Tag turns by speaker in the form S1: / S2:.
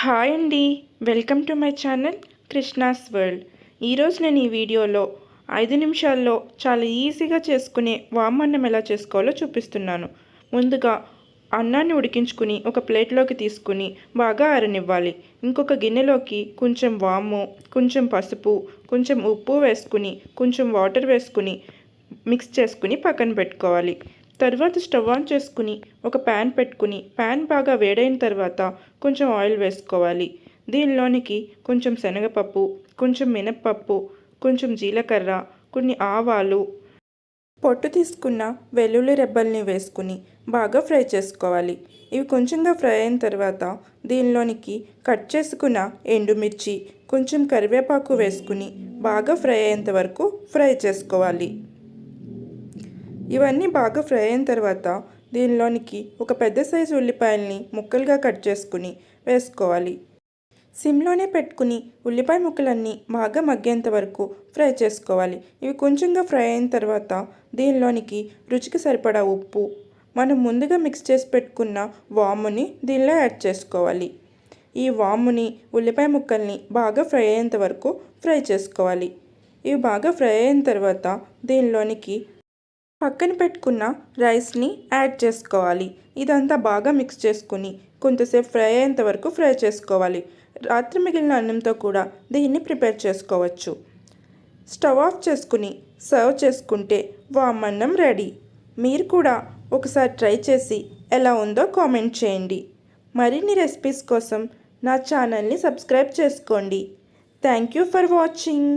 S1: Hi అండి. Welcome to my channel Krishna's world. ఈరోజు నేను ఈ వీడియోలో ఐదు నిమిషాల్లో చాలా ఈజీగా చేసుకునే వామన్నం ఎలా చేసుకోవాలో చూపిస్తున్నాను. ముందుగా అన్నాన్ని ఉడికించుకుని ఒక ప్లేట్లోకి తీసుకుని బాగా అరనివ్వాలి ఇంకొక గిన్నెలోకి కొంచెం వాము కొంచెం పసుపు కొంచెం ఉప్పు వేసుకుని కొంచెం వాటర్ వేసుకుని మిక్స్ చేసుకుని పక్కన పెట్టుకోవాలి. తర్వాత స్టవ్ ఆన్ చేసుకుని ఒక ప్యాన్ పెట్టుకుని ప్యాన్ బాగా వేడైన తర్వాత కొంచెం ఆయిల్ వేసుకోవాలి. దీనిలోనికి కొంచెం శనగపప్పు కొంచెం మినప్పప్పు కొంచెం జీలకర్ర కొన్ని ఆవాలు. పొట్టు తీసుకున్న వెల్లుల్లి రెబ్బల్ని వేసుకుని బాగా ఫ్రై చేసుకోవాలి. ఇవి కొంచెంగా ఫ్రై అయిన తర్వాత దీనిలోనికి కట్ చేసుకున్న ఎండుమిర్చి కొంచెం కరివేపాకు వేసుకుని బాగా ఫ్రై అయ్యేంత వరకు ఫ్రై చేసుకోవాలి. ఇవన్నీ బాగా ఫ్రై అయిన తర్వాత దీనిలోనికి ఒక పెద్ద సైజు ఉల్లిపాయల్ని ముక్కలుగా కట్ చేసుకుని వేసుకోవాలి. సిమ్లోనే పెట్టుకుని ఉల్లిపాయ ముక్కలన్నీ బాగా మగ్గేంత వరకు ఫ్రై చేసుకోవాలి. ఇవి కొంచెంగా ఫ్రై అయిన తర్వాత దీనిలోనికి రుచికి సరిపడా ఉప్పు మనం ముందుగా మిక్స్ చేసి పెట్టుకున్న వాముని దీనిలో యాడ్ చేసుకోవాలి. ఈ వాముని ఉల్లిపాయ ముక్కల్ని బాగా ఫ్రై అయ్యేంత వరకు ఫ్రై చేసుకోవాలి. ఇవి బాగా ఫ్రై అయిన తర్వాత దీనిలోనికి పక్కన పెట్టుకున్న రైస్ని యాడ్ చేసుకోవాలి. ఇదంతా బాగా మిక్స్ చేసుకుని కొంతసేపు ఫ్రై అయ్యేంత వరకు ఫ్రై చేసుకోవాలి. రాత్రి మిగిలిన అన్నంతో కూడా దీన్ని ప్రిపేర్ చేసుకోవచ్చు. స్టవ్ ఆఫ్ చేసుకుని సర్వ్ చేసుకుంటే వామన్నం రెడీ. మీరు కూడా ఒకసారి ట్రై చేసి ఎలా ఉందో కామెంట్ చేయండి. మరిన్ని రెసిపీస్ కోసం నా ఛానల్ని సబ్స్క్రైబ్ చేసుకోండి. Thank you for watching.